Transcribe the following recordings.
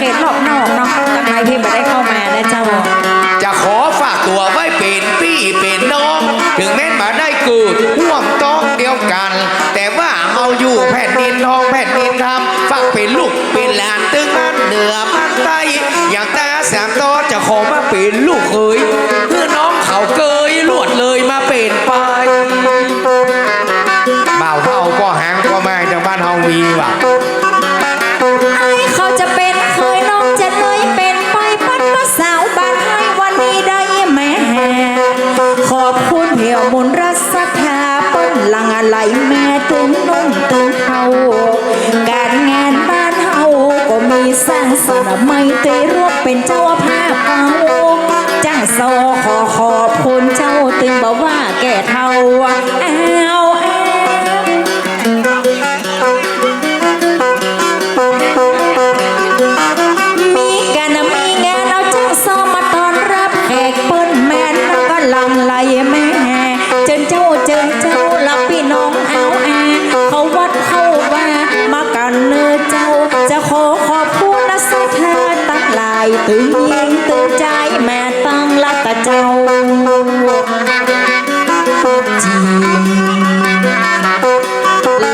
เขตรอบนอกเนาะตังในพี่ไม่ได้เข้ามานะเจ้าจะขอฝากตัวไว้เป็นพี่เป็นน้อง ถึงแม้นมาได้เกิดร่วมต้องเดียวกัน แต่ว่าเฮาอยู่แผ่นดินทองแผ่นดินธรรมฝากเป็นลูกเป็นหลานตึงนั้นเหนือบ้านใต้อย่างตาสามตอจะขอมาเป็นลูกเขยเพื่อน้องเขาเกยลวดเลยมาเป็นไปบ่าวเฮาก็หางก็ไม่จากบ้านเฮามีว่ะ ไม่ตรีรวบเป็นเจ้าภาพเอาจ้างโซขอขอบคุณเจ้าตึงบอกว่าแก่เท่า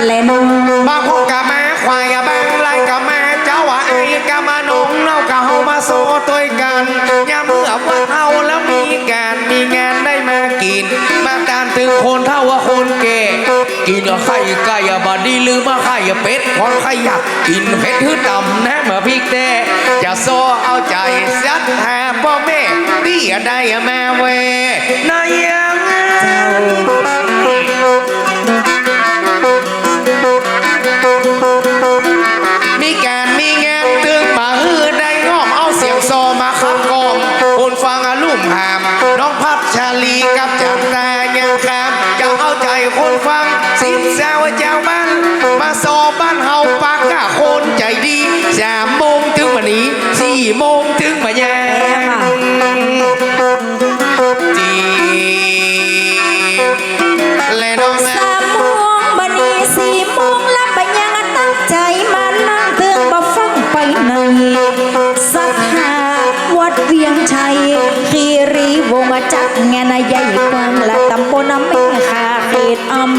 และน้องบางพงกะมาควายกะบางไล่กะมาเจ้าว่าไอ้กะมานงเน่ากะเฮามาโซตัวกันยามเมื่อวันเฮาแล้วมีการมีงานได้มากิน มาตามถึงคนเท่าว่าคนแก่กินไข่ไก่อะบดดีลืมมาไข่เป็ดคนไข่อยากกินเผ็ดทื่อต่ำนะมาพริกแต่จะโซเอาใจสัดหาพ่อแม่ที่ได้แมาเวนายยัง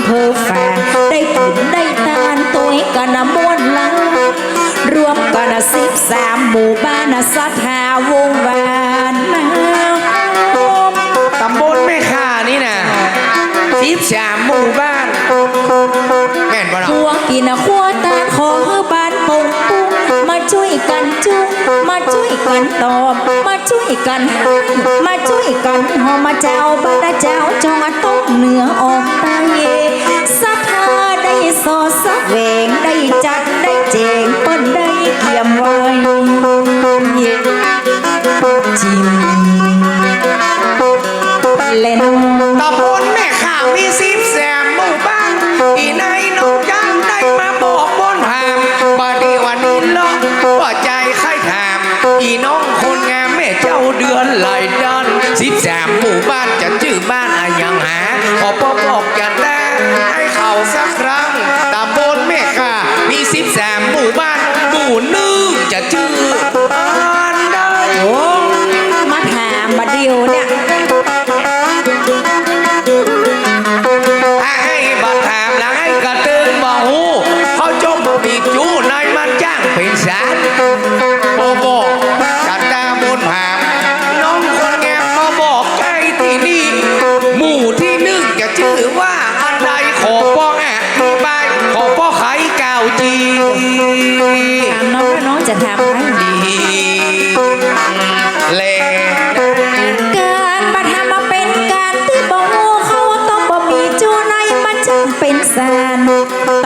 เภอแฝงได้ตุนได้ตานตัวกันนะมวนลัง รวมกันนะสิบสามหมู่บ้านนะสัทธาวงศ์วานมาตำบลแม่ข่านี่นะสิบสามหมู่บ้านแม่นบ่เนาะหัวกินนะขัวตาขอบ้านปงปุงมาช่วยกันจุงมาช่วยกันตอบมาช่วยกันให้มาช่วยกันหอมาเจ้าบ้านเจ้าจงตกเหนือออกใต้ ได้สอสักเวงได้จัดได้เจงเปิ้นได้เขี่ยมไว้จิ้มเล่นตำบ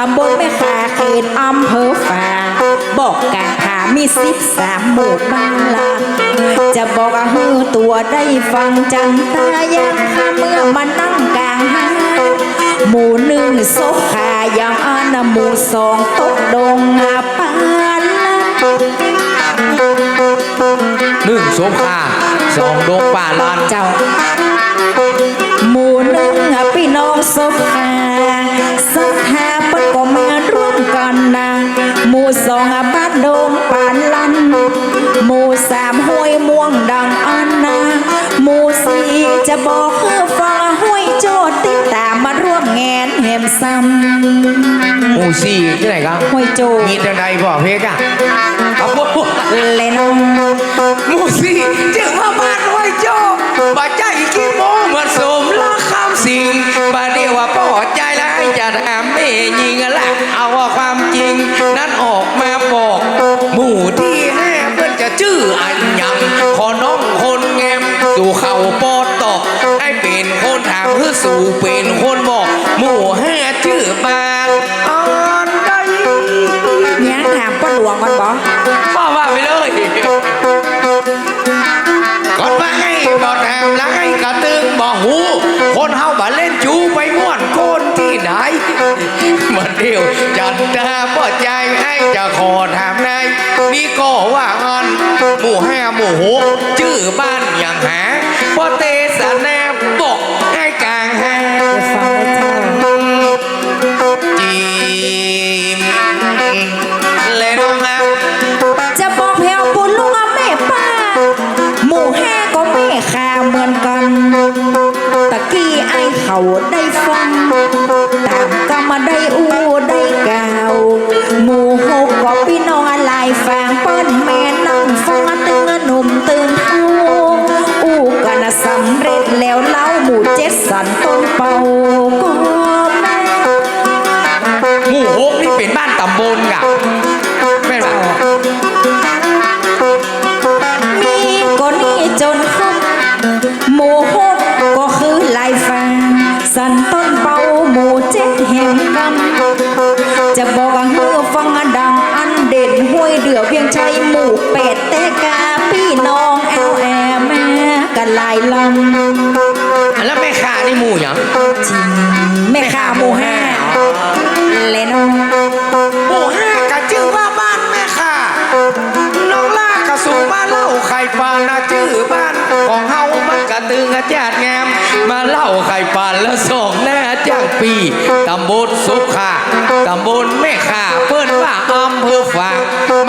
ำบนแม่ขาเขตอำเภอฝาบอกการถามีสิบสามหมู่บ้านละจะบอกอาฮือตัวได้ฟังจันตายังข้าเมื่อมานั่งกลางห้าหมู่หนึ่งซบขายังอันหมู่สองตกดงอาปานหนึ่งสมคาสองดงป่าลันเจ้าหมู่หนึ่งพี่น้องศพหาสักหา สองอะบ้านโดมปานลัน หมู่สามห้วยม่วงดังอันนะหมู่สี่จะบอกเพื่อฟังห้วยโจดติดตามมาร่วมแงนแหมซ้หมู่สี่ที่ไหนครับำห้วยโจดมีแต่ใดบอกเพกอะครับผมเลยน้องหมู่สี่จึงมาบ้านไว้โจบาใจกี่โมงเหมือนสมรักคำสิ่งบา ยก่อนมาให้บอกแถมแล้วให้กระตึงบอกหู คนเฮาบ่เล่นจูไปม่วนโคนที่ไหนมาเดียวจัดตาป่อใจให้จะขอถามนายนี่ก็ว่างันหมู่ห้าหมู่หกชื่อบ้านอย่างหาพอเตสแนบบอก เขาได้ายลแล้วแม่ค้านี่หมู่หยังำจริงแม่ข้าหมู่ห้าเลยน้องหมู่ห้ากะจื้อว่าบ้านแม่ค้าน้องล่ากะสูงมาเล่าไข่ปานนะจื้อบ้านของเฮามันกะตึงกะจาดงามมาเล่าไข่ปานแล้วสองหน้าจ้างปีตำบลสุขาตำบลแม่ค้าเปิ้นว่าอำเภอฝาง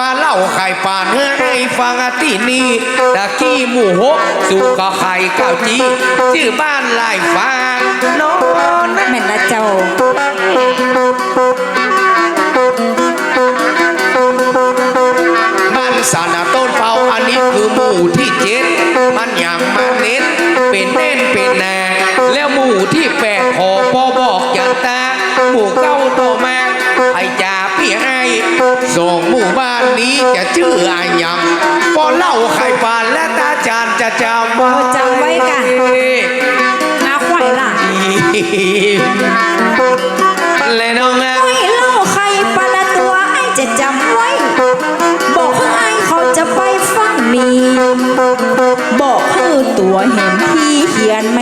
มาเล่าไข่ปานเพื่อให้ ฟังที่นี่ตะกี้หมู่หกสุกไข่เก้าจีชื่อบ้านลายฟางน้องนแม่นละเจ้าานนี้จะชื่ออะไรยังพอเล่าไข่ปานและตาจานจะจำไว้จำไว้กะ นาควายล่ะเลน้องนะไม่เล่าใครปะละตัวไอ้จะจำไว้ บอกให้ไอ้เขาจะไปฟังนี้บอกคือตัวเห็นพี่เขียนแม่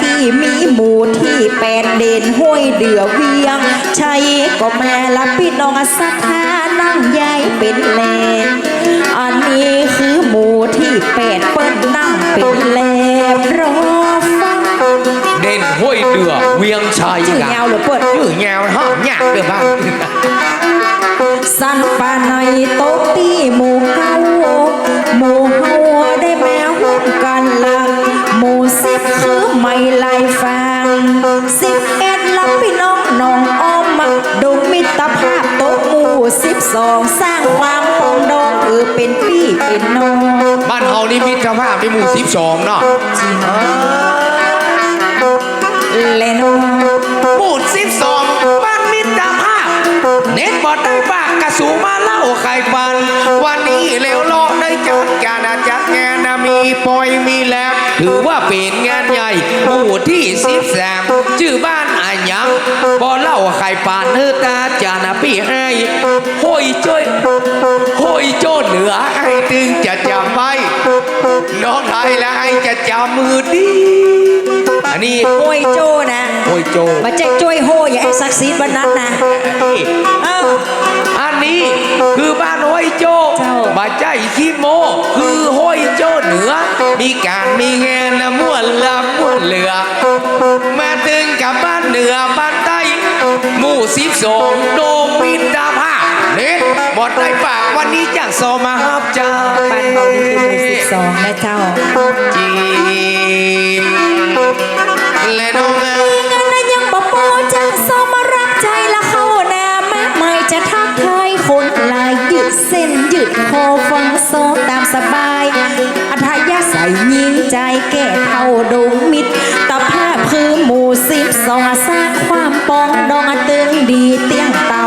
กี้มีหมู่ที่แปดเด่นห้วยเดือเวียงชัยก็แม่ละพี่น้องสักหานั่งยายเป็นเลนอันนี้คือหมู่ที่แปดเปิ้นนั่งเป็นแลบรอฟังเด่นห้วยเดือเวียงชัยชื่อกัยาวเหรือเปิด ชื่อยาวห้องยากเด้อบ้านสันปาในโต๊ะตีหมู่เฮาหมู่เฮาได้แม่หุ้นกันละหมู่สิบคือ ไม่ไล่ฟังสิบเอ็ดละพี่น้องน้องอ้อมมาดูมิตรภาพโต๊ะหมู่สิบสองสร้างความปองดองคือเป็นพี่เป็นน้องบ้านเฮานี่มิตรภาพที่หมู่สิบสองเนาะแลน้องหมู่สิบสองบ้านมิตรภาพ เน้นบอดได้ปากกระสูมาเล่าไข่ปัน วันนี้เร็วโลกได้จัดการอาจัดงานนะมีปอยมีแล บถือว่าเป็นงานใหญ่หมู่ที่สิบสามชื่อบ้านอายังบอเล่าไข่ปันเฮอตาจานะพี่ให้ห้อยจ้อยห้อยโจ้เหนือไอ้ตึงจะจำไว้น้องไทยและไอ้จะจำมือดีอันนี้โอ้ยโจนะห้อยโจ้มาแจกจ้วยโฮอย่าไอ้ศักดิ์ศรีวันนั้นนะเอ้าอันนี้คือบ้านห้อยโจ้เจ้า บาใจขี้โม คือห้อยโจ้เหนือ มีการมีงานและม่วนลำม่วนเหลือ มาถึงกับบ้านเหนือบ้านใต้หมู่สิบสองโดมมิตรภาพเน็ตหมดได้ปากวันนี้จากโซมาฮับจ้าบ้านเขานี่คือหมู่สิบสองนะเจ้าจี ใจแก่เท่าดงมิตรตาภาพคือหมู่สิบสองสร้างความปองดองตึงดีเตี้ยงเตา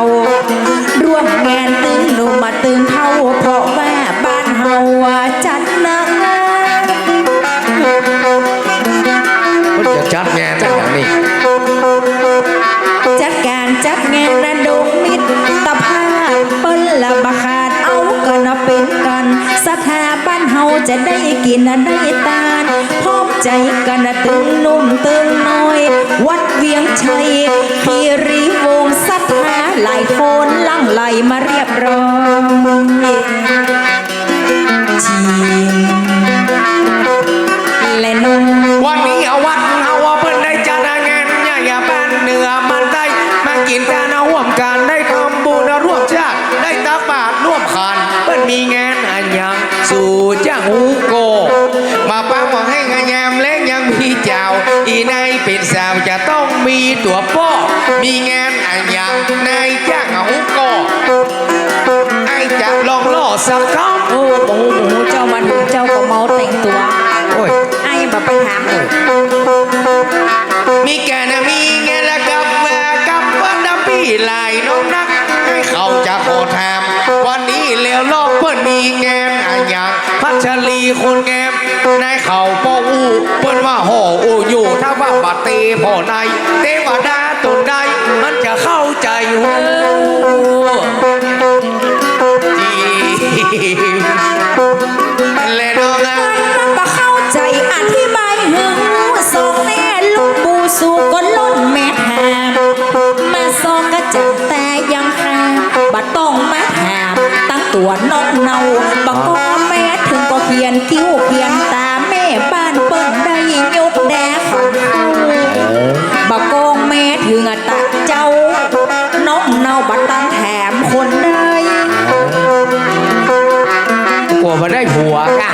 ร่วมงานตึงหนุ่มมาตึงเท่าเพราะว่าบ้านเฮาว่าจัดหนักมันจะจัดงานอย่างนี้จัดการจัดงานระดมมิตรตภาพเปิ้นละบา สถาบันเฮาจะได้กินได้ตาลพบใจกันตึงนุ่มตึงน้อย วัดเวียงชัยคีรีวงศ์ศรัทธาหลายคนลั่งไหลมาเรียบร้อย มีแกนะมีแงละกับแม่กับวันดำพี่ลายน้องนักให้เขาจะขอแถมวันนี้เลี้ยวลอกเพื่อนมีแงนอะอย่างพัชรีคนแงมนายเขาป้ออูเปิ้นว่าห่ออูอยู่ถ้าว่าบัดเตพ่อในเทวดาตนใดมันจะเข้าใจหูจีและน้องนะ สู่ก็ล้นแม่ถามมาซองก็จับแต่ยังหามบัดต้องมาถามตั้งตัวนอกเนาบักก็แม่ถึงก็เขียนคิ้วเขียนตาแม่บ้านเปิ้นได้ยกแดขันเขาบักกองแม่ถึงอะตะเจ้าน้องเนาบัดตังแถมคนได้กลัวมาได้ผัวกะ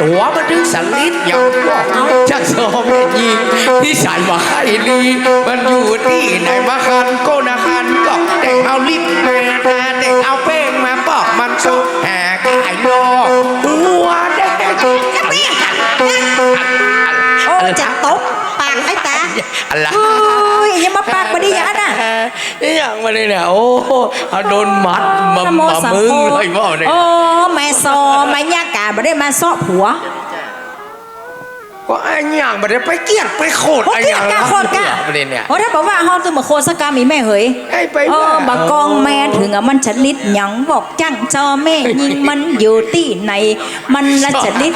ตัวมันถึงสลิดอย่างบอกชักซอแม่ยิงที่ฉันว่าใครลีมันอยู่ที่ไหนมาคันโกนาคันก็แต่งเอาลิปมาทาแต่งเอาเป้งมาปอกมันชอบแหกไอ้ลอกหัวแดงโอ้จะตบปากไอ้ตาอะไรยอย่ามาปากบดีอย่างนั้นน่ะนี่อย่างมาเลยเนี่ยโอ้โหเอาโดนมัดมามามึงเลยว่าเนี่ยโอ้แม่ซอแม่ยาก บ่ได้มาซอกผัวก็ไอ้อย่างมาได้ไปเกลียดไปโคตรโอ้ไอ้เกลีอยดย่างกาโคตรกาประเด็นเนี่ยโอ้ถ้าบอกว่าฮอนคือมาโคสกามีแม่เหยให้ไปโอ้ว่าบักกองแม่ถึงอะมันชลิดหยังบอกจังจอแม่ยิงมันอยู่ที่ไหน มันละชลิด